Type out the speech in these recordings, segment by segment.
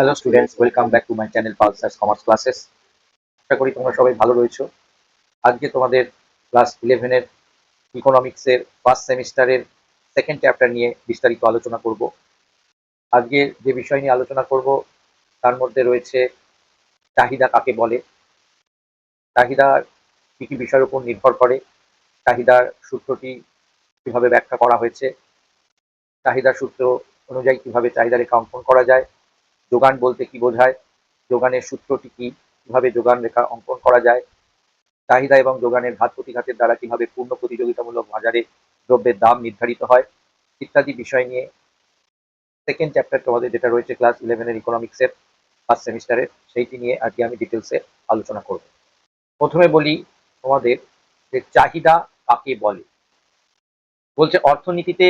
Hello students welcome back to my channel pulsars commerce classes আশা করি তোমরা সবাই ভালো রয়েছো। আজকে তোমাদের ক্লাস ইলেভেনের ইকোনমিক্সের ফার্স্ট সেমিস্টারের সেকেন্ড চ্যাপ্টার নিয়ে বিস্তারিত আলোচনা করব। আজকে যে বিষয় নিয়ে আলোচনা করব, তার মধ্যে রয়েছে চাহিদা কাকে বলে। চাহিদা কী কী বিষয়ের উপর নির্ভর করে, চাহিদার সূত্রটি কীভাবে ব্যাখ্যা করা হয়েছে চাহিদার সূত্র অনুযায়ী কীভাবে চাহিদা রেখা অঙ্কন করা যায় যোগান বলতে কি বোঝায়? যোগানের সূত্রটি কি? কীভাবে যোগান রেখা অঙ্কন করা যায়? চাহিদা এবং যোগানের ঘাত প্রতিঘাতের দ্বারা কীভাবে পূর্ণ প্রতিযোগিতামূলক বাজারে দ্রব্যের দাম নির্ধারিত হয়? ইত্যাদি বিষয় নিয়ে সেকেন্ড চ্যাপ্টার তোমাদের যেটা রয়েছে ক্লাস ইলেভেনের ইকোনমিক্সের ফার্স্ট সেমিস্টারের সেইটি নিয়ে আজকে আমি ডিটেলসে আলোচনা করব। প্রথমে বলি তোমাদের যে চাহিদা কাকে বলে? বলছে অর্থনীতিতে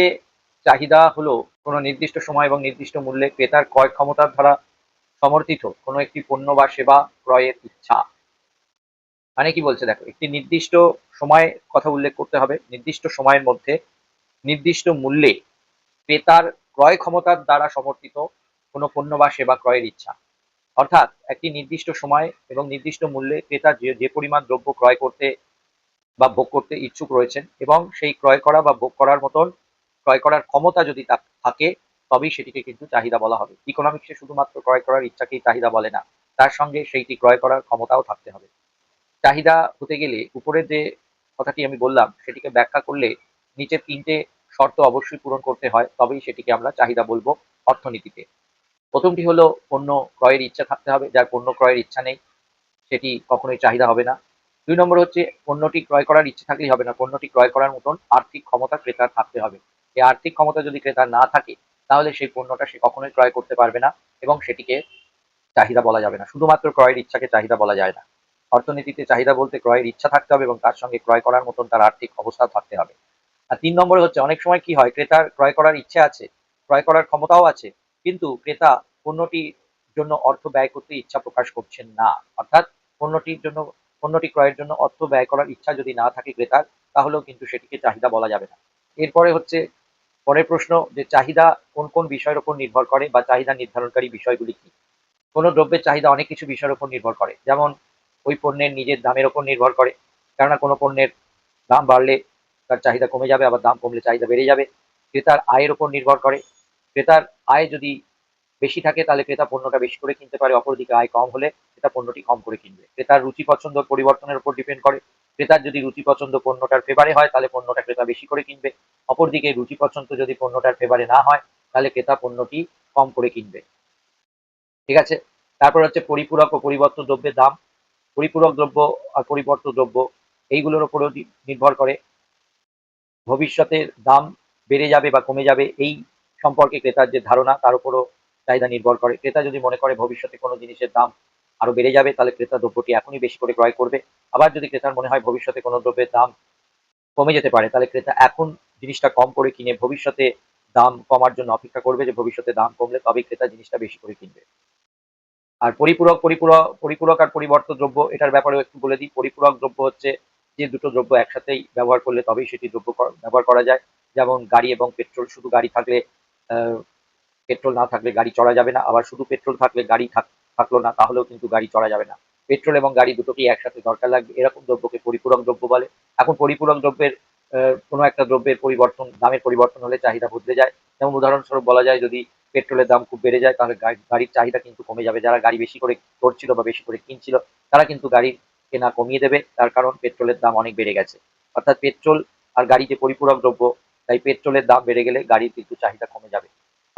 চাহিদা হলো কোনো নির্দিষ্ট সময় এবং নির্দিষ্ট মূল্যে ক্রেতার ক্রয় ক্ষমতার দ্বারা সমর্থিত কোনো একটি পণ্য বা সেবা ক্রয়ের ইচ্ছা। মানে কি বলছে দেখো, একটি নির্দিষ্ট সময়ের কথা উল্লেখ করতে হবে। নির্দিষ্ট সময়ের মধ্যে নির্দিষ্ট মূল্যে ক্রেতার ক্রয় ক্ষমতার দ্বারা সমর্থিত কোনো পণ্য বা সেবা ক্রয়ের ইচ্ছা। অর্থাৎ একটি নির্দিষ্ট সময় এবং নির্দিষ্ট মূল্যে ক্রেতা যে যে পরিমাণ দ্রব্য ক্রয় করতে বা ভোগ করতে ইচ্ছুক রয়েছেন এবং সেই ক্রয় করা বা ভোগ করার মতন ক্রয় করার ক্ষমতা যদি থাকে, তবেই সেটিকে কিন্তু চাহিদা বলা হবে। ইকোনমিক্সে শুধুমাত্র ক্রয় করার ইচ্ছাকেই চাহিদা বলে না, তার সঙ্গে সেইটি ক্রয় করার ক্ষমতাও থাকতে হবে। চাহিদা হতে গেলে উপরে যে কথাটি আমি বললাম, সেটিকে ব্যাখ্যা করলে নিচের তিনটে শর্ত অবশ্যই পূরণ করতে হয়, তবেই সেটিকে আমরা চাহিদা বলব অর্থনীতিতে। প্রথমটি হলো পণ্য ক্রয়ের ইচ্ছা থাকতে হবে, যার পণ্য ক্রয়ের ইচ্ছা নেই, সেটি কখনোই চাহিদা হবে না। দুই নম্বর হচ্ছে পণ্যটি ক্রয় করার ইচ্ছে থাকলেই হবে না, পণ্যটি ক্রয় করার মতন আর্থিক ক্ষমতা ক্রেতার থাকতে হবে। এই আর্থিক ক্ষমতা যদি ক্রেতার না থাকে, তাহলে সেই পণ্যটা সে কখনোই ক্রয় করতে পারবে না এবং সেটিকে চাহিদা বলা যাবে না। শুধুমাত্র ক্রয়ের ইচ্ছাকে চাহিদা বলা যায় না। অর্থনীতিতে চাহিদা বলতে ক্রয়ের ইচ্ছা থাকতে হবে এবং তার সঙ্গে ক্রয় করার মতন তার আর্থিক অবস্থা থাকতে হবে। আর তিন নম্বরে হচ্ছে, অনেক সময় কি হয়, ক্রেতার ক্রয় করার ইচ্ছে আছে, ক্রয় করার ক্ষমতাও আছে, কিন্তু ক্রেতা পণ্যটির জন্য অর্থ ব্যয় করতে ইচ্ছা প্রকাশ করছেন না। অর্থাৎ পণ্যটির জন্য, পণ্যটি ক্রয়ের জন্য অর্থ ব্যয় করার ইচ্ছা যদি না থাকে ক্রেতার, তাহলেও কিন্তু সেটিকে চাহিদা বলা যাবে না। এরপরে হচ্ছে পরের প্রশ্ন যে চাহিদা কোন কোন বিষয়ের উপর নির্ভর করে বা চাহিদা নির্ধারণকারী বিষয়গুলি কি? কোনো দ্রব্যের চাহিদা অনেক কিছু বিষয়ের উপর নির্ভর করে। যেমন ওই পণ্যের নিজের দামের উপর নির্ভর করে। কেননা কোনো পণ্যের দাম বাড়লে তার চাহিদা কমে যাবে, আবার দাম কমলে চাহিদা বেড়ে যাবে। ক্রেতার আয়ের উপর নির্ভর করে। ক্রেতার আয় যদি বেশি থাকে, তাহলে ক্রেতা পণ্যটা বেশি করে কিনতে পারে। অপরদিকে আয় কম হলে ক্রেতা পণ্যটি কম করে কিনবে। ক্রেতার রুচি পছন্দ পরিবর্তনের উপর ডিপেন্ড করে। ক্রেতার যদি রুচি পছন্দ পণ্যটার ফেভারে হয়, তাহলে পণ্যটা ক্রেতা বেশি করে কিনবে। অপরদিকে রুচি পছন্দ যদি পণ্যটার ফেভারে না হয়, তাহলে ক্রেতা পণ্যটি কম করে কিনবে। ঠিক আছে? তারপর হচ্ছে পরিপূরক ও পরিবর্তন দ্রব্যের দাম। পরিপূরক দ্রব্য আর পরিবর্ত দ্রব্য, এইগুলোর উপরও নির্ভর করে। ভবিষ্যতের দাম বেড়ে যাবে বা কমে যাবে, এই সম্পর্কে ক্রেতার যে ধারণা, তার উপরও চাহিদা নির্ভর করে। ক্রেতা যদি মনে করে ভবিষ্যতে কোনো জিনিসের দাম আরও বেড়ে যাবে, তাহলে ক্রেতা দ্রব্যটি এখনই বেশি করে ক্রয় করবে। আবার যদি ক্রেতার মনে হয় ভবিষ্যতে কোনো দ্রব্যের দাম কমে যেতে পারে, তাহলে ক্রেতা এখন জিনিসটা কম করে কিনে ভবিষ্যতে দাম কমার জন্য অপেক্ষা করবে যে ভবিষ্যতে দাম কমলে তবেই ক্রেতা জিনিসটা বেশি করে কিনবে। আর পরিপূরক পরিপূরক পরিপূরক আর পরিবর্ত দ্রব্য, এটার ব্যাপারেও একটু বলে দিই। পরিপূরক দ্রব্য হচ্ছে যে দুটো দ্রব্য একসাথেই ব্যবহার করলে তবেই সেটি দ্রব্য ব্যবহার করা যায়। যেমন গাড়ি এবং পেট্রোল, শুধু গাড়ি থাকলে পেট্রোল না থাকলে গাড়ি চড়া যাবে না। আবার শুধু পেট্রোল থাকলে গাড়ি থাকল না, তাহলেও কিন্তু গাড়ি চড়া যাবে না। পেট্রোল এবং গাড়ি দুটোকেই একসাথে দরকার লাগবে। এরকম দ্রব্যকে পরিপূরক দ্রব্য বলে। এখন পরিপূরক দ্রব্যের কোনো একটা দ্রব্যের পরিবর্তন, দামের পরিবর্তন হলে চাহিদা বদলে যায়। যেমন উদাহরণস্বরূপ বলা যায়, যদি পেট্রোলের দাম খুব বেড়ে যায়, তাহলে গাড়ির চাহিদা কিন্তু কমে যাবে। যারা গাড়ি বেশি করে করছিল বা বেশি করে কিনছিল, তারা কিন্তু গাড়ির কেনা কমিয়ে দেবে। তার কারণ পেট্রোলের দাম অনেক বেড়ে গেছে। অর্থাৎ পেট্রোল আর গাড়ি যে পরিপূরক দ্রব্য, তাই পেট্রোলের দাম বেড়ে গেলে গাড়ির কিন্তু চাহিদা কমে যাবে।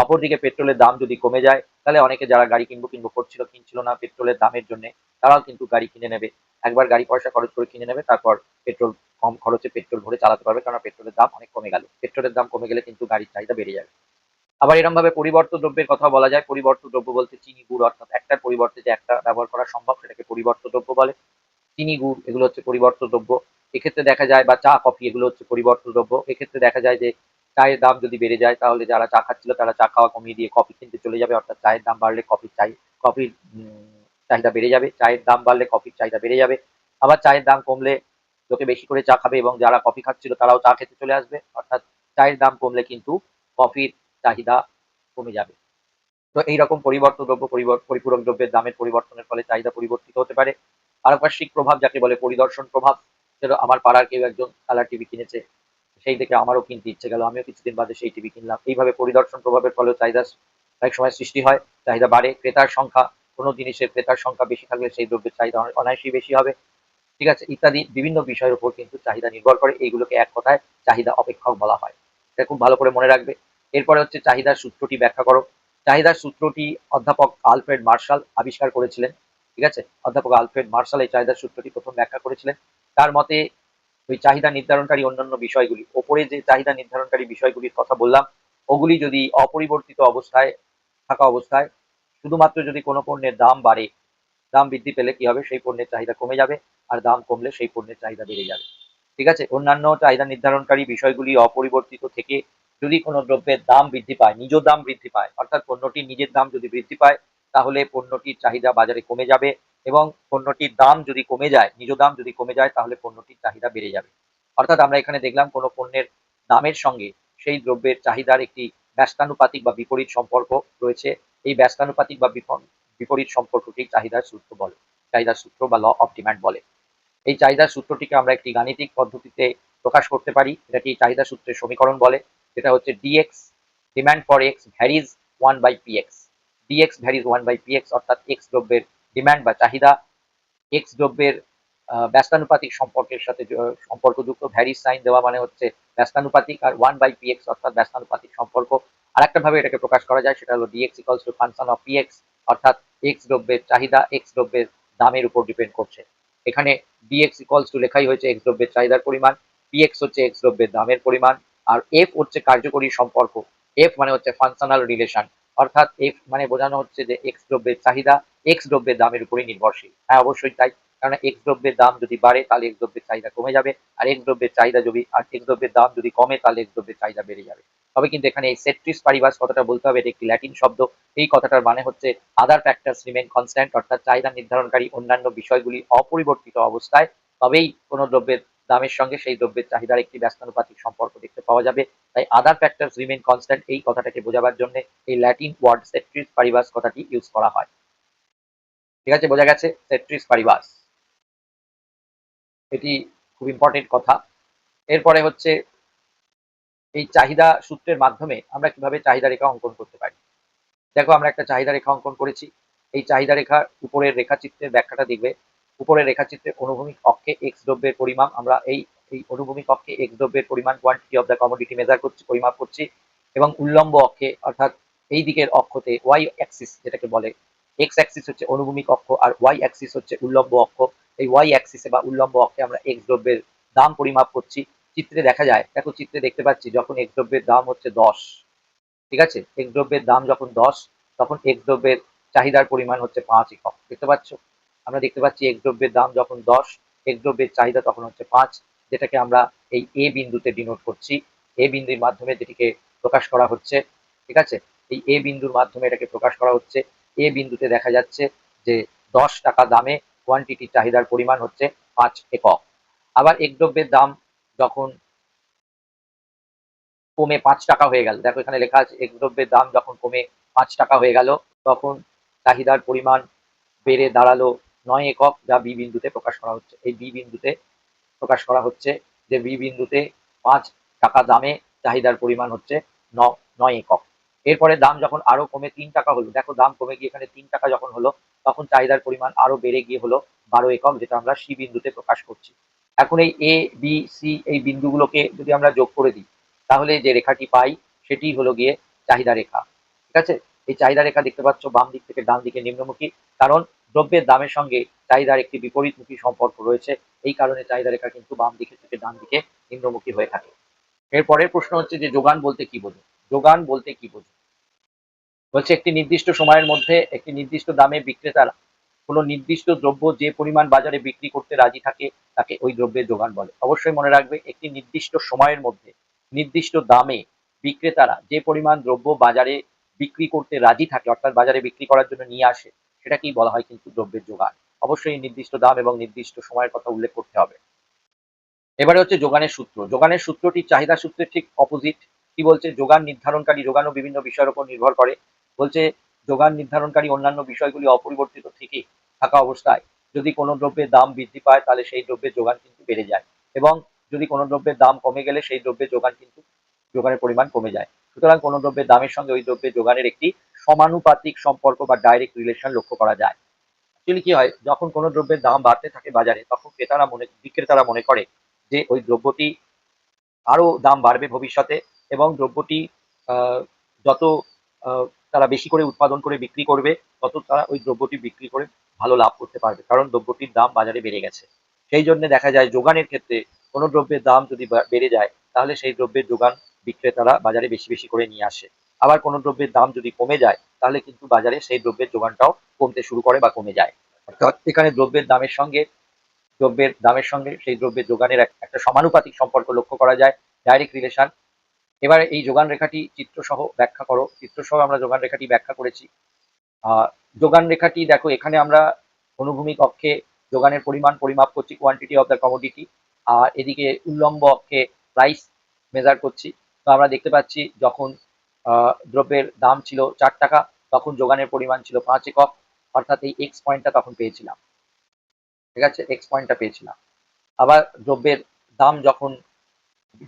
অপরদিকে পেট্রোলের দাম যদি কমে যায়, তাহলে অনেকে যারা গাড়ি কিনবো কিনবো করছিল, কিনছিল না পেট্রোলের দামের জন্য, তারাও কিন্তু গাড়ি কিনে নেবে। একবার গাড়ি পয়সা খরচ করে কিনে নেবে, তারপর পেট্রোল কম খরচে পেট্রোল ভরে চালাতে পারবে কারণ পেট্রোলের দাম অনেক কমে গেল। পেট্রোলের দাম কমে গেলে কিন্তু গাড়ির চাহিদা বেড়ে যাবে। আবার এরকম ভাবে পরিবর্ত দ্রব্যের কথা বলা যায় পরিবর্ত দ্রব্য বলতে চিনি, গুড়, অর্থাৎ একটার পরিবর্তে যে একটা ব্যবহার করা সম্ভব, সেটাকে পরিবর্ত দ্রব্য বলে। চিনি, গুড়, এগুলো হচ্ছে পরিবর্ত দ্রব্য। এক্ষেত্রে দেখা যায়, বা চা, কফি, এগুলো হচ্ছে পরিবর্ত দ্রব্য। এক্ষেত্রে দেখা যায় যে চায়ের দাম যদি বেড়ে যায়, তাহলে যারা চা খাচ্ছিল তারা চা খাওয়া কমিয়ে দিয়ে কফি কিনতে চলে যাবে, অর্থাৎ চায়ের দাম বাড়লে কফির চাই কফির চাহিদা বেড়ে যাবে, চায়ের দাম বাড়লে কফির চাহিদা বেড়ে যাবে। আবার চায়ের দাম কমলে লোকে বেশি করে চা খাবে এবং যারা কফি খাচ্ছিল তারাও চা খেতে চলে আসবে, অর্থাৎ চায়ের দাম কমলে কিন্তু কফির চাহিদা কমে যাবে। তো এইরকম পরিবর্তন দ্রব্য পরিপূরক দ্রব্যের দামের পরিবর্তনের ফলে চাহিদা পরিবর্তিত হতে পারে। পারপার্শ্বিক প্রভাব যাকে বলে পরিদর্শন প্রভাব যেটা আমার পাড়ার কেউ একজন কালার টিভি কিনেছে। সেই দেখে আমারও কিনতে ইচ্ছে গেল। আমিও কিছুদিন বাদে সেই টিভি কিনলাম। এইভাবে পরিদর্শন প্রভাবের ফলে চাহিদা অনেক সময় সৃষ্টি হয়। চাহিদা বাড়ে, ক্রেতার সংখ্যা, কোনো জিনিসের ক্রেতার সংখ্যা বেশি থাকলে সেই দ্রব্যের চাহিদা অনে- অনায়াসেই বেশি হবে। ঠিক আছে, ইত্যাদি বিভিন্ন বিষয়ের উপর কিন্তু চাহিদা নির্ভর করে। এইগুলোকে এক কথায় চাহিদা অপেক্ষক বলা হয়। এটা খুব ভালো করে মনে রাখবে। এরপরে হচ্ছে চাহিদার সূত্রটি ব্যাখ্যা করো। চাহিদার সূত্রটি অধ্যাপক আলফ্রেড মার্শাল আবিষ্কার করেছিলেন। ঠিক আছে, অধ্যাপক আলফ্রেড মার্শাল এই চাহিদার সূত্রটি প্রথম ব্যাখ্যা করেছিলেন। তার মতে ওই চাহিদা নির্ধারণকারী অন্যান্য বিষয়গুলি। ওপরে যে চাহিদা নির্ধারণকারী বিষয়গুলির কথা বললাম, ওগুলি যদি অপরিবর্তিত অবস্থায় থাকা অবস্থায় শুধুমাত্র যদি কোনো পণ্যের দাম বাড়ে, দাম বৃদ্ধি পেলে কি হবে? সেই পণ্যের চাহিদা কমে যাবে আর দাম কমলে সেই পণ্যের চাহিদা বেড়ে যাবে। ঠিক আছে? অন্যান্য চাহিদা নির্ধারণকারী বিষয়গুলি অপরিবর্তিত থেকে যদি কোনো দ্রব্যের দাম বৃদ্ধি পায়, নিজ দাম বৃদ্ধি পায়, অর্থাৎ পণ্যটি নিজের দাম যদি বৃদ্ধি পায়, তাহলে পণ্যটির চাহিদা বাজারে কমে যাবে এবং পণ্যটির দাম যদি কমে যায়, নিজ দাম যদি কমে যায়, তাহলে পণ্যটির চাহিদা বেড়ে যাবে। অর্থাৎ আমরা এখানে দেখলাম কোনো পণ্যের দামের সঙ্গে সেই দ্রব্যের চাহিদার একটি ব্যস্তানুপাতিক বা বিপরীত সম্পর্ক রয়েছে। এই ব্যস্তানুপাতিক বা বিপরীত সম্পর্কটি চাহিদার সূত্র বলে, চাহিদার সূত্র বা ল অফ ডিমান্ড বলে। এই চাহিদার সূত্রটিকে আমরা একটি গাণিতিক পদ্ধতিতে প্রকাশ করতে পারি। এটাকে চাহিদা সূত্রের সমীকরণ বলে। যেটা হচ্ছে D X demand for X varies one by P X D X varies one by P X অর্থাৎ এক্স দ্রব্যের ডিমান্ড বা চাহিদা এক্স দ্রব্যের ব্যস্তানুপাতিক সম্পর্কের সাথে সম্পর্কযুক্ত ভ্যারিজ সাইন দেওয়া মানে হচ্ছে ব্যস্তানুপাতিক আর ওয়ান বাই পি এক্স অর্থাৎ ব্যস্তানুপাতিক সম্পর্ক। আরেকটা ভাবে এটাকে প্রকাশ করা যায়, সেটা হলো D X equals to function of P X অর্থাৎ এক্স দ্রব্যের চাহিদা এক্স দ্রব্যের দামের উপর ডিপেন্ড করছে। এখানে ডিএক্স ইকলস টু লেখাই হয়েছে এক্স দ্রব্যের চাহিদার পরিমাণ পিএক্স হচ্ছে এক্স দ্রব্যের দামের পরিমাণ, আর এফ হচ্ছে কার্যকরী সম্পর্ক। এফ মানে হচ্ছে ফাংশনাল রিলেশন অর্থাৎ এফ মানে বোঝানো হচ্ছে যে এক্স দ্রব্যের চাহিদা এক্স দ্রব্যের দামের উপরই নির্ভরশীল। হ্যাঁ অবশ্যই তাই। কারণ এক্স দ্রব্যের দাম যদি বাড়ে, তাহলে এক্স দ্রব্যের চাহিদা কমে যাবে। আর এক্স দ্রব্যের চাহিদা যদি, আর এক্স দ্রব্যের দাম যদি কমে, তাহলে এক্স দ্রব্যের চাহিদা বেড়ে যাবে। তবে কিন্তু এখানে এই সেট্রিস পারিবাস কথাটা বলতে হবে, এটা একটি ল্যাটিন শব্দ। এই কথাটার মানে হচ্ছে আদার ফ্যাক্টরস রিমেন কনস্ট্যান্ট অর্থাৎ চাহিদা নির্ধারণকারী অন্যান্য বিষয়গুলি অপরিবর্তিত অবস্থায়। তবেই কোনো দ্রব্যের দামের সঙ্গে সেই দ্রব্যের চাহিদার একটি ব্যস্তানুপাতিক সম্পর্ক দেখতে পাওয়া যাবে। তাই আদার ফ্যাক্টরস রিমেন কনস্ট্যান্ট এই কথাটাকে বোঝাবার জন্য এই ল্যাটিন ওয়ার্ড সেট্রিস পারিবাস কথাটি ইউজ করা হয়। ঠিক আছে, বোঝা গেছে? সেট্রিস পারিবাস এটি খুব ইম্পর্টেন্ট কথা। এরপরে হচ্ছে এই চাহিদা সূত্রের মাধ্যমে আমরা কীভাবে চাহিদা রেখা অঙ্কন করতে পারি। দেখো, আমরা একটা চাহিদা রেখা অঙ্কন করেছি। এই চাহিদা রেখার উপরের রেখাচিত্রের ব্যাখ্যাটা দেখবে। উপরের রেখাচিত্রের অনুভূমিক অক্ষে এক্স দ্রব্যের পরিমাণ, আমরা এই এই অনুভূমিক অক্ষে এক্স দ্রব্যের পরিমাণ quantity of the commodity measure করছি, পরিমাপ করছি এবং উল্লম্ব অক্ষে, অর্থাৎ এই দিকের অক্ষতে ওয়াই অ্যাক্সিস যেটাকে বলে এক্স অ্যাক্সিস হচ্ছে অনুভূমিক অক্ষ আর ওয়াই অ্যাক্সিস হচ্ছে উল্লম্ব অক্ষ। এই ওয়াই অ্যাক্সিসে বা উল্লম্ব অক্ষে আমরা এক্স দ্রব্যের দাম পরিমাপ করছি। চিত্রে দেখা যায়, দেখো চিত্রে দেখতে পাচ্ছি যখন এক্স দ্রব্যের দাম হচ্ছে দশ, ঠিক আছে? এক্স দ্রব্যের দাম যখন দশ, তখন এক্স দ্রব্যের চাহিদার পরিমাণ হচ্ছে পাঁচ একক, দেখতে পাচ্ছ? আমরা দেখতে পাচ্ছি এক দ্রব্যের দাম যখন দশ, এক দ্রব্যের চাহিদা তখন হচ্ছে পাঁচ, যেটাকে আমরা এই এ বিন্দুতে ডিনোট করছি। এ বিন্দুর মাধ্যমে যেটিকে প্রকাশ করা হচ্ছে, ঠিক আছে? এই এ বিন্দুর মাধ্যমে এটাকে প্রকাশ করা হচ্ছে। এ বিন্দুতে দেখা যাচ্ছে যে দশ টাকা দামে কোয়ান্টিটি চাহিদার পরিমাণ হচ্ছে পাঁচ একক। আবার এক দ্রব্যের দাম যখন কমে পাঁচ টাকা হয়ে গেল, দেখো এখানে লেখা আছে, এক দ্রব্যের দাম যখন কমে পাঁচ টাকা হয়ে গেল, তখন চাহিদার পরিমাণ বেড়ে দাঁড়াল নয় একক যা বি বিন্দুতে প্রকাশ করা হচ্ছে। এই বি বিন্দুতে প্রকাশ করা হচ্ছে যে বি বিন্দুতে পাঁচ টাকা দামে চাহিদার পরিমাণ হচ্ছে নয় একক। এরপরে দাম যখন আরও কমে, তিন টাকা হলো, দেখো দাম কমে গিয়ে এখানে তিন টাকা যখন হলো, তখন চাহিদার পরিমাণ আরও বেড়ে গিয়ে হলো বারো একক, যেটা আমরা সি বিন্দুতে প্রকাশ করছি। এখন এই এ বি সি এই বিন্দুগুলোকে যদি আমরা যোগ করে দিই, তাহলে যে রেখাটি পাই সেটি হলো গিয়ে চাহিদা রেখা। ঠিক আছে? এই চাহিদা রেখা দেখতে পাচ্ছ বাম দিক থেকে ডান দিকে নিম্নমুখী। কারণ দ্রব্যের দামের সঙ্গে চাহিদার একটি বিপরীতমুখী সম্পর্ক রয়েছে। এই কারণে চাহিদা রেখা কিন্তু বাম দিকে থেকে ডান দিকে নিম্নমুখী হয়ে থাকে। এর পরের প্রশ্ন হচ্ছে যে, যোগান বলতে কি বোঝো? যোগান বলতে কি বোঝো? বলছে, একটি নির্দিষ্ট সময়ের মধ্যে একটি নির্দিষ্ট দামে বিক্রেতারা কোনো নির্দিষ্ট দ্রব্য যে পরিমাণ বাজারে বিক্রি করতে রাজি থাকে, তাকে ওই দ্রব্যের যোগান বলে। অবশ্যই মনে রাখবে, একটি নির্দিষ্ট সময়ের মধ্যে নির্দিষ্ট দামে বিক্রেতারা যে পরিমাণ দ্রব্য বাজারে বিক্রি করতে রাজি থাকে, অর্থাৎ বাজারে বিক্রি করার জন্য নিয়ে আসে সেটাকেই বলা হয় কিন্তু দ্রব্যের যোগান। অবশ্যই নির্দিষ্ট দাম এবং নির্দিষ্ট সময়ের কথা উল্লেখ করতে হবে। এবারে হচ্ছে যোগানের সূত্র। যোগানের সূত্রটি চাহিদা সূত্রের ঠিক অপোজিট কি বলছে? যোগান নির্ধারণকারী যোগানও বিভিন্ন বিষয়ের উপর নির্ভর করে। বলছে, যোগান নির্ধারণকারী অন্যান্য বিষয়গুলি অপরিবর্তিত থেকে থাকা অবস্থায় যদি কোনো দ্রব্যের দাম বৃদ্ধি পায়, তাহলে সেই দ্রব্যের যোগান কিন্তু বেড়ে যায়। এবং যদি কোনো দ্রব্যের দাম কমে গেলে সেই দ্রব্যের যোগান কিন্তু, যোগানের পরিমাণ কমে যায়। সুতরাং কোনো দ্রব্যের দামের সঙ্গে ওই দ্রব্যের যোগানের একটি সমানুপাতিক সম্পর্ক বা ডাইরেক্ট রিলেশন লক্ষ্য করা যায়। অ্যাকচুয়ালি কি হয়, যখন কোনো দ্রব্যের দাম বাড়তে থাকে বাজারে, তখন ক্রেতারা মনে, বিক্রেতারা মনে করে যে ওই দ্রব্যটি আরও দাম বাড়বে ভবিষ্যতে এবং দ্রব্যটি যত তারা বেশি করে উৎপাদন করে বিক্রি করবে, তত তারা ওই দ্রব্যটি বিক্রি করে ভালো লাভ করতে পারবে, কারণ দ্রব্যটির দাম বাজারে বেড়ে গেছে। সেই জন্য দেখা যায় যোগানের ক্ষেত্রে কোনো দ্রব্যের দাম যদি বেড়ে যায়, তাহলে সেই দ্রব্যের যোগান বিক্রেতারা বাজারে বেশি বেশি করে নিয়ে আসে। আবার কোনো দ্রব্যের দাম যদি কমে যায়, তাহলে কিন্তু বাজারে সেই দ্রব্যের যোগানটাও কমতে শুরু করে বা কমে যায়। অর্থাৎ এখানে দ্রব্যের দামের সঙ্গে, দ্রব্যের দামের সঙ্গে সেই দ্রব্যের যোগানের একটা সমানুপাতিক সম্পর্ক লক্ষ্য করা যায় ডাইরেক্ট রিলেশন এবারে এই যোগান রেখাটি চিত্রসহ ব্যাখ্যা করো। চিত্রসহ আমরা যোগান রেখাটি ব্যাখ্যা করেছি। যোগান রেখাটি দেখো, এখানে আমরা অনুভূমিক অক্ষে যোগানের পরিমাণ পরিমাপ করছি কোয়ান্টিটি অফ দ্য কমোডিটি আর এদিকে উল্লম্ব অক্ষে প্রাইস মেজার করছি। তো আমরা দেখতে পাচ্ছি যখন দ্রব্যের দাম ছিল চার টাকা, তখন যোগানের পরিমাণ ছিল পাঁচ একক। অর্থাৎ এই এক্স পয়েন্টটা তখন পেয়েছিলাম। ঠিক আছে? এক্স পয়েন্টটা পেয়েছিলাম। আবার দ্রব্যের দাম যখন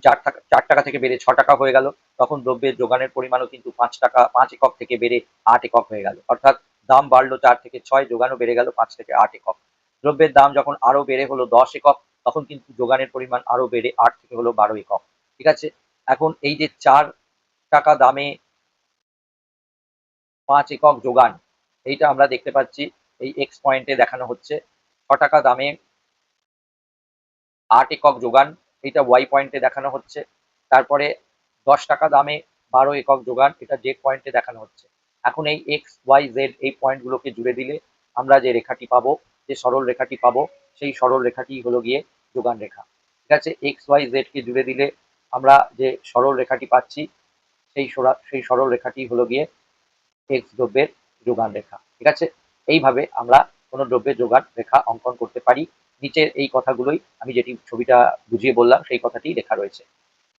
চার টাকা চার টাকা থেকে বেড়ে ছ টাকা হয়ে গেল, তখন দ্রব্যের যোগানের পরিমাণও কিন্তু পাঁচ টাকা, পাঁচ একক থেকে বেড়ে আট একক হয়ে গেল। অর্থাৎ দাম বাড়লো চার থেকে ছয়, যোগানও বেড়ে গেল পাঁচ থেকে আট একক। দ্রব্যের দাম যখন আরও বেড়ে হলো দশ একক, তখন কিন্তু যোগানের পরিমাণ আরও বেড়ে আট থেকে হলো বারো একক। ঠিক আছে? এখন এই যে চার টাকা দামে পাঁচ একক যোগান, এইটা আমরা দেখতে পাচ্ছি, এই এক্স পয়েন্টে দেখানো হচ্ছে। ছ টাকা দামে আট একক যোগান এটা ওয়াই পয়েন্টে দেখানো হচ্ছে। তারপরে দশ টাকা দামে বারো একক যোগান, এটা জেড পয়েন্টে দেখানো হচ্ছে। এখন এই এক্স ওয়াই জেড এই পয়েন্টগুলোকে জুড়ে দিলে আমরা যে রেখাটি পাবো, যে সরল রেখাটি পাবো, সেই সরল রেখাটি হলো গিয়ে যোগান রেখা। ঠিক আছে এক্স ওয়াই জেড কে জুড়ে দিলে আমরা যে সরল রেখাটি পাচ্ছি, সেই সেই সরল রেখাটি হলো গিয়ে এক্স দ্রব্যের যোগান রেখা। ঠিক আছে? এইভাবে আমরা কোনো দ্রব্যের যোগান রেখা অঙ্কন করতে পারি। নিচের এই কথাগুলোই আমি যেটি ছবিটা বুঝিয়ে বললাম, সেই কথাটি লেখা রয়েছে।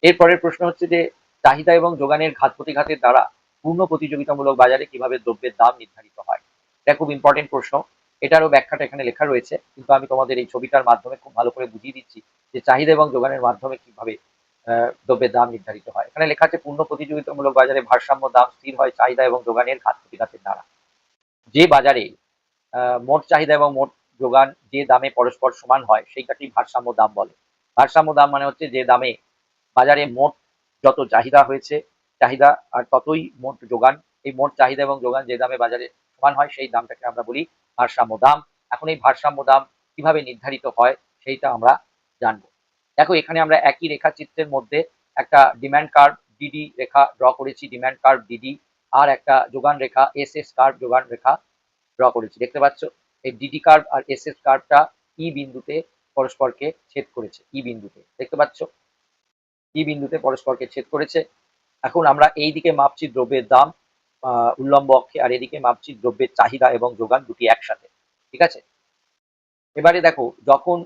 এরপরের প্রশ্ন হচ্ছে যে, চাহিদা এবং যোগানের ঘাত প্রতিঘাতের দ্বারা পূর্ণ প্রতিযোগিতামূলক বাজারে কীভাবে দ্রব্যের দাম নির্ধারিত হয়? এটা খুব ইম্পর্টেন্ট প্রশ্ন। এটারও ব্যাখ্যাটা এখানে লেখা রয়েছে, কিন্তু আমি তোমাদের এই ছবিটার মাধ্যমে খুব ভালো করে বুঝিয়ে দিচ্ছি যে, চাহিদা এবং যোগানের মাধ্যমে কীভাবে দ্রব্যের দাম নির্ধারিত হয়। এখানে লেখা আছে, পূর্ণ প্রতিযোগিতামূলক বাজারে ভারসাম্য, দাম স্থির হয়, চাহিদা এবং যোগানের ঘাত প্রতিঘাতের দ্বারা। যে বাজারে মোট চাহিদা এবং মোট যোগান যে দামে পরস্পর সমান হয়, সেইটাকেই ভারসাম্য দাম বলে। ভারসাম্য দাম মানে হচ্ছে যে দামে বাজারে মোট যত চাহিদা হয়েছে, চাহিদা আর ততই মোট যোগান, এই মোট চাহিদা এবং যোগান যে দামে বাজারে সমান হয়, সেই দামটাকে আমরা বলি ভারসাম্য দাম। এখন এই ভারসাম্য দাম কীভাবে নির্ধারিত হয়, সেইটা আমরা জানব। দেখো, এখানে আমরা একই রেখাচিত্রের মধ্যে একটা ডিমান্ড কার্ভ ডিডি রেখা ড্র করেছি ডিমান্ড কার্ভ ডিডি আর একটা যোগান রেখা এস এস কার্ভ যোগান রেখা ড্র করেছি। দেখতে পাচ্ছ? এই ডিডি কার্ভ আর এস এস কার্ভটা ই বিন্দুতে পরস্পরকে ছেদ করেছে ই বিন্দুতে। দেখতে পাচ্ছ? ই বিন্দুতে পরস্পরকে ছেদ করেছে। এখন আমরা এই দিকে মাপছি দ্রব্যের দাম উল্লম্ব অক্ষে, আর এদিকে মাপছি দ্রব্যের চাহিদা এবং যোগান দুটি একসাথে। ঠিক আছে? এবারে দেখো, যখন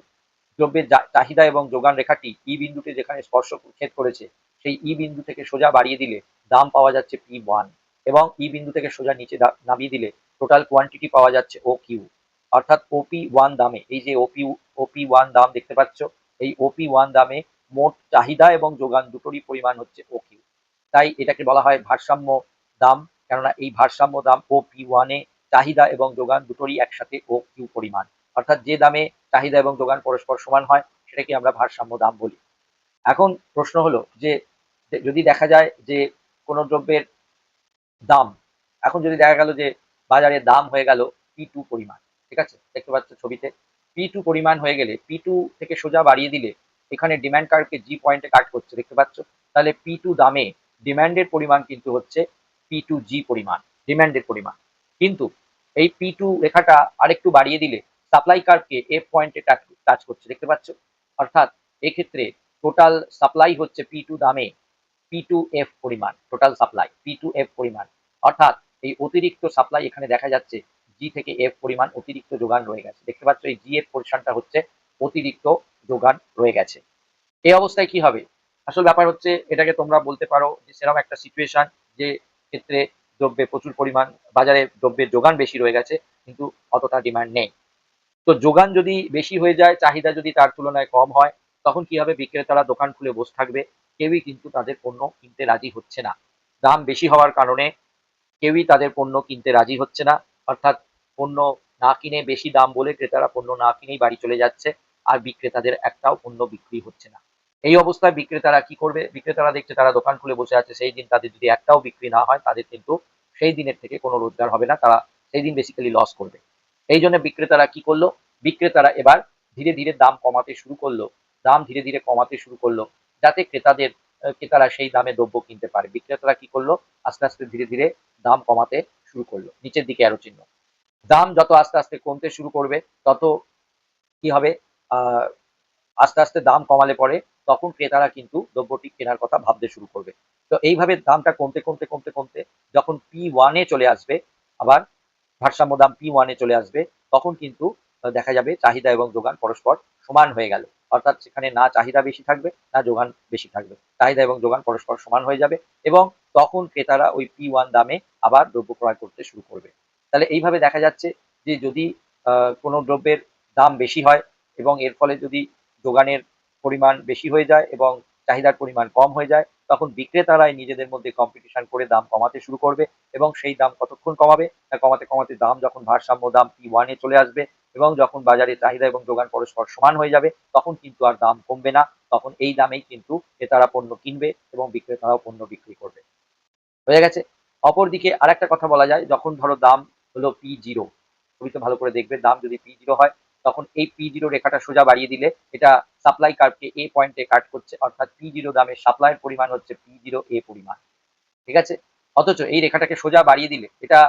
দ্রব্যের চাহিদা এবং যোগান রেখাটি ই বিন্দুতে যেখানে স্পর্শ ছেদ করেছে, সেই ই বিন্দু থেকে সোজা বাড়িয়ে দিলে দাম পাওয়া যাচ্ছে পি ওয়ান এবং ই বিন্দু থেকে সোজা নিচে নামিয়ে দিলে টোটাল কোয়ান্টিটি পাওয়া যাচ্ছে ও কিউ অর্থাৎ ওপি ওয়ান দামে। এই যে ওপি ওপি ওয়ান দাম দেখতে পাচ্ছ, এই ওপি ওয়ান দামে মোট চাহিদা এবং যোগান দুটোরই পরিমাণ হচ্ছে ও কিউ তাই এটাকে বলা হয় ভারসাম্য দাম, কেননা এই ভারসাম্য দাম ও পি ওয়ানে চাহিদা এবং যোগান দুটোরই একসাথে ও কিউ পরিমাণ। অর্থাৎ যে দামে চাহিদা এবং যোগান পরস্পর সমান হয়, সেটাকে আমরা ভারসাম্য দাম বলি। এখন প্রশ্ন হলো যে যদি দেখা যায় যে কোনো দ্রব্যের দাম, এখন যদি দেখা গেল যে বাজারে দাম হয়ে গেল পি টু পরিমাণ, ঠিক আছে? দেখতে পাচ্ছ ছবিতে। পি টু পরিমাণ হয়ে গেলে পি টু থেকে সোজা বাড়িয়ে দিলে এখানে ডিমান্ড কার্ভকে জি পয়েন্টে কাট করছে, দেখতে পাচ্ছ? তাহলে পি টু দামে ডিমান্ডের পরিমাণ কিন্তু হচ্ছে পি টু জি পরিমাণ ডিমান্ডের পরিমাণ। কিন্তু এই পি টু রেখাটা আরেকটু বাড়িয়ে দিলে সাপ্লাই কার্ভকে এফ পয়েন্টে টাচ করছে, দেখতে পাচ্ছ? অর্থাৎ এক্ষেত্রে টোটাল সাপ্লাই হচ্ছে পি টু দামে পি টু এফ পরিমাণ total supply P two F পরিমাণ। অর্থাৎ এই অতিরিক্ত সাপ্লাই এখানে দেখা যাচ্ছে জি থেকে এফ পরিমাণ অতিরিক্ত যোগান রয়ে গেছে। দেখতে পাচ্ছ, এই জি এফ পোর্শনটা হচ্ছে অতিরিক্ত যোগান রয়ে গেছে। এই অবস্থায় কি হবে? আসল ব্যাপার হচ্ছে, এটাকে তোমরা বলতে পারো যে সেরকম একটা সিচুয়েশন যে ক্ষেত্রে দ্রব্যে প্রচুর পরিমাণ, বাজারে দ্রব্যের যোগান বেশি রয়ে গেছে, কিন্তু অতটা ডিমান্ড নেই। তো যোগান যদি বেশি হয়ে যায়, চাহিদা যদি তার তুলনায় কম হয়, তখন কি হবে? বিক্রেতারা দোকান খুলে বসে থাকবে। কেউই কিন্তু তাদের পণ্য কিনতে রাজি হচ্ছে না। দাম বেশি হওয়ার কারণে কেউই তাদের পণ্য কিনতে রাজি হচ্ছে না। অর্থাৎ পণ্য না কিনে বেশি দাম বলে ক্রেতারা পণ্য না কিনেই বাড়ি চলে যাচ্ছে আর বিক্রেতাদের একটাও পণ্য বিক্রি হচ্ছে না। এই অবস্থায় বিক্রেতারা কি করবে? বিক্রেতারা দেখছে তারা দোকান খুলে বসে আছে, সেই দিন তাদের যদি একটাও বিক্রি না হয়, তাদের কিন্তু সেই দিনের থেকে কোনো রোজগার হবে না। তারা সেই দিন বেসিক্যালি লস করবে। এই জন্য বিক্রেতারা কি করল? বিক্রেতারা এবার ধীরে ধীরে দাম কমাতে শুরু করল। দাম ধীরে ধীরে কমাতে শুরু করল, যাতে ক্রেতাদের ক্রেতারা সেই দামে দ্রব্য কিনতে পারে। বিক্রেতারা কি করল? আস্তে আস্তে ধীরে ধীরে দাম কমাতে শুরু করল। নিচের দিকে আরও চিহ্ন। দাম যত আস্তে আস্তে কমতে শুরু করবে, তত কি হবে? আস্তে আস্তে দাম কমালে পরে তখন ক্রেতারা কিন্তু দ্রব্যটি কেনার কথা ভাবতে শুরু করবে। তো এইভাবে দামটা কমতে কমতে কমতে কমতে যখন পি ওয়ানে চলে আসবে, আবার ভারসাম্য দাম পি ওয়ানে চলে আসবে, তখন কিন্তু দেখা যাবে চাহিদা এবং যোগান পরস্পর সমান হয়ে গেল। অর্থাৎ সেখানে না চাহিদা বেশি থাকবে, না যোগান বেশি থাকবে। চাহিদা এবং যোগান পরস্পর সমান হয়ে যাবে এবং তখন ক্রেতারা ওই পি ওয়ান দামে আবার দ্রব্য ক্রয় করতে শুরু করবে। তাহলে এইভাবে দেখা যাচ্ছে যে যদি কোনো দ্রব্যের দাম বেশি হয় এবং এর ফলে যদি যোগানের পরিমাণ বেশি হয়ে যায় এবং চাহিদার পরিমাণ কম হয়ে যায় তখন বিক্রেতারাই নিজেদের মধ্যে কম্পিটিশন করে দাম কমাতে শুরু করবে এবং সেই দাম কতক্ষণ কমাবে? না কমাতে কমাতে দাম যখন ভারসাম্য, দাম পি ওয়ানে চলে আসবে এবং যখন বাজারে চাহিদা এবং যোগান পরস্পর সমান হয়ে যাবে, তখন কিন্তু আর দাম কমবে না। তখন এই দামেই কিন্তু ক্রেতারা পণ্য কিনবে এবং বিক্রেতারাও পণ্য বিক্রি করবে। হয়ে গেছে। অপরদিকে আরেকটা কথা বলা যায়, যখন ধরো দাম হলো পি জিরো ছবিতে ভালো করে দেখবে, দাম যদি পি জিরো হয় তখন এই পি জিরো রেখাটা সোজা বাড়িয়ে দিলে এটা সাপ্লাই কার্ভকে এ পয়েন্টে কাট করছে, অর্থাৎ পি জিরো দামে সাপ্লাইয়ের পরিমাণ হচ্ছে পি জিরো এ পরিমাণ। ঠিক আছে? অথচ এই রেখাটাকে সোজা বাড়িয়ে দিলে এটা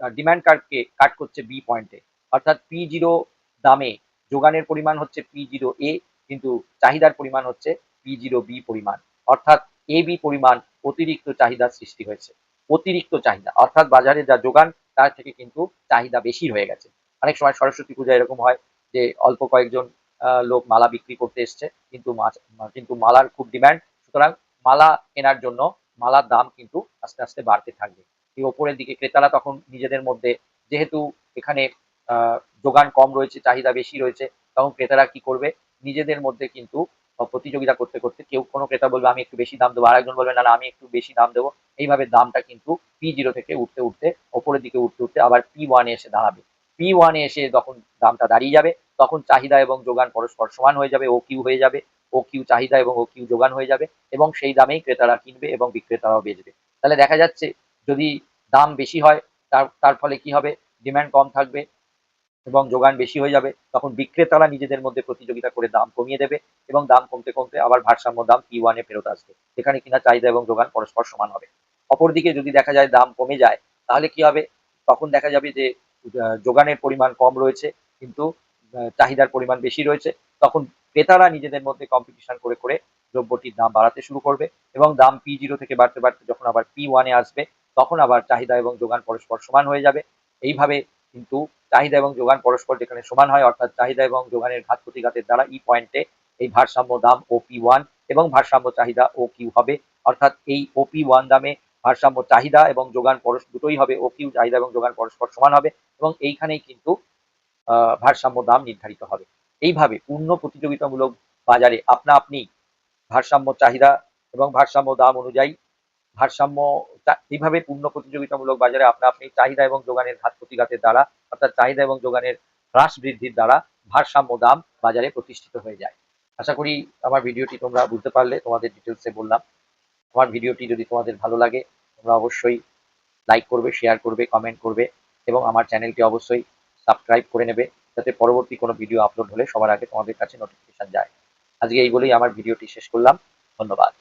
ডিমান্ড কার্ভকে কাট করছে বি পয়েন্টে অর্থাৎ পি জিরো দামে যোগানের পরিমাণ হচ্ছে পি জিরো এ কিন্তু চাহিদার পরিমাণ হচ্ছে পি জিরো বি পরিমাণ। অর্থাৎ এ বি পরিমাণ অতিরিক্ত চাহিদার সৃষ্টি হয়েছে। অতিরিক্ত চাহিদা। অর্থাৎ বাজারে যা যোগান, তার থেকে কিন্তু চাহিদা বেশি হয়ে গেছে। অনেক সময় সরস্বতী পূজা এরকম হয় যে অল্প কয়েকজন লোক মালা বিক্রি করতে এসছে, কিন্তু কিন্তু মালার খুব ডিমান্ড সুতরাং মালা কেনার জন্য মালার দাম কিন্তু আস্তে আস্তে বাড়তে থাকবে। এই ওপরের দিকে ক্রেতারা তখন নিজেদের মধ্যে যেহেতু এখানে যোগান কম রয়েছে, চাহিদা বেশি রয়েছে, তখন ক্রেতারা কি করবে? নিজেদের মধ্যে কিন্তু প্রতিযোগিতা করতে করতে কেউ কোনো ক্রেতা বলবে, আমি একটু বেশি দাম দেবো। আরেকজন বলবে, না আমি একটু বেশি দাম দেবো। এইভাবে দামটা কিন্তু পি জিরো থেকে উঠতে উঠতে, ওপরের দিকে উঠতে উঠতে আবার পি ওয়ানে এসে দাঁড়াবে। পি ওয়ানে এসে যখন দামটা দাঁড়িয়ে যাবে, তখন চাহিদা এবং যোগান পরস্পর সমান হয়ে যাবে ও কিউ হয়ে যাবে ও কিউ চাহিদা এবং ও কিউ যোগান হয়ে যাবে এবং সেই দামেই ক্রেতারা কিনবে এবং বিক্রেতারাও বেচবে। তাহলে দেখা যাচ্ছে যদি দাম বেশি হয়, তার তার ফলে কি হবে? ডিমান্ড কম থাকবে এবং যোগান বেশি হয়ে যাবে, তখন বিক্রেতারা নিজেদের মধ্যে প্রতিযোগিতা করে দাম কমিয়ে দেবে এবং দাম কমতে কমতে আবার ভারসাম্য দাম পি ওয়ানে ফেরত আসবে। যেখানে কিনা চাহিদা এবং যোগান পরস্পর সমান হবে। অপরদিকে যদি দেখা যায় দাম কমে যায়, তাহলে কি হবে? তখন দেখা যাবে যে যোগানের পরিমাণ কম রয়েছে, কিন্তু চাহিদার পরিমাণ বেশি রয়েছে, তখন ক্রেতারা নিজেদের মধ্যে কম্পিটিশন করে করে দ্রব্যটির দাম বাড়াতে শুরু করবে এবং দাম পি জিরো থেকে বাড়তে বাড়তে যখন আবার পি ওয়ানে আসবে, তখন আবার চাহিদা এবং যোগান পরস্পর সমান হয়ে যাবে। এইভাবে কিন্তু চাহিদা এবং যোগান পরস্পর যেখানে সমান হয়, অর্থাৎ চাহিদা এবং যোগানের ঘাত প্রতিঘাতের দ্বারা ই পয়েন্টে এই ভারসাম্য দাম ও পি ওয়ান এবং ভারসাম্য চাহিদা ও কিউ হবে, অর্থাৎ এই ও পি ওয়ান দামে ভারসাম্য, চাহিদা এবং যোগান পরস্পর দুটোই হবে ও কিউ চাহিদা এবং যোগান পরস্পর সমান হবে এবং এইখানেই কিন্তু ভারসাম্য দাম নির্ধারিত হবে। এইভাবে পূর্ণ প্রতিযোগিতামূলক বাজারে আপনা আপনি ভারসাম্য, চাহিদা এবং ভারসাম্য দাম অনুযায়ী ভারসাম্য এইভাবে পূর্ণ প্রতিযোগিতামূলক বাজারে আপনা আপনি চাহিদা এবং যোগানের ঘাত প্রতিঘাতের দ্বারা অর্থাৎ চাহিদা এবং যোগানের হ্রাস বৃদ্ধির দ্বারা ভারসাম্য দাম বাজারে প্রতিষ্ঠিত হয়ে যায়। আশা করি আমার ভিডিওটি তোমরা বুঝতে পারলে, তোমাদের ডিটেলসে বললাম। আমার ভিডিওটি যদি তোমাদের ভালো লাগে, তোমরা অবশ্যই লাইক করবে শেয়ার করবে কমেন্ট করবে এবং আমার চ্যানেলটি অবশ্যই সাবস্ক্রাইব করে নেবে যাতে পরবর্তী কোনো ভিডিও আপলোড হলে সবার আগে তোমাদের কাছে নোটিফিকেশান যায়। আজকে এই বলেই আমার ভিডিওটি শেষ করলাম। ধন্যবাদ।